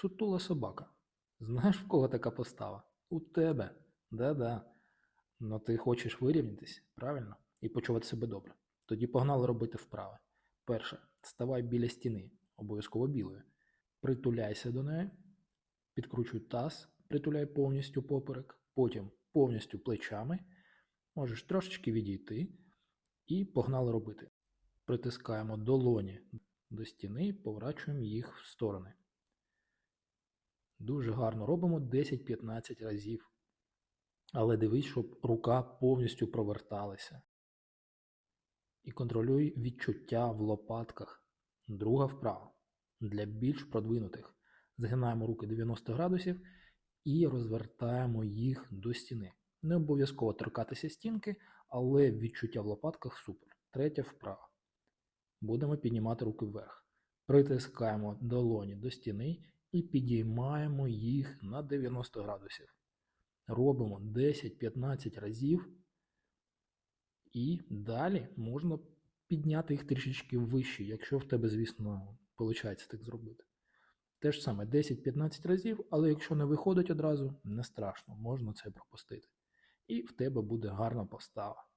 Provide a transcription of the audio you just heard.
Сутула собака. Знаєш, в кого така постава? У тебе. Да-да. Ну ти хочеш вирівнятись, правильно? І почувати себе добре. Тоді погнали робити вправи. Перше, ставай біля стіни, обов'язково білої. Притуляйся до неї, підкручуй таз, притуляй повністю поперек, потім повністю плечами. Можеш трошечки відійти і погнали робити. Притискаємо долоні до стіни поворачуємо їх в сторони. Дуже гарно робимо 10-15 разів. Але дивись, щоб рука повністю проверталася. І контролюй відчуття в лопатках. Друга вправа. Для більш продвинутих. Згинаємо руки 90 градусів і розвертаємо їх до стіни. Не обов'язково торкатися стінки, але відчуття в лопатках супер. Третя вправа. Будемо піднімати руки вверх. Притискаємо долоні до стіни і підіймаємо їх на 90 градусів. Робимо 10-15 разів. І далі можна підняти їх трішечки вище, якщо в тебе, звісно, виходить так зробити. Те ж саме 10-15 разів, але якщо не виходить одразу, не страшно, можна це пропустити. І в тебе буде гарна постава.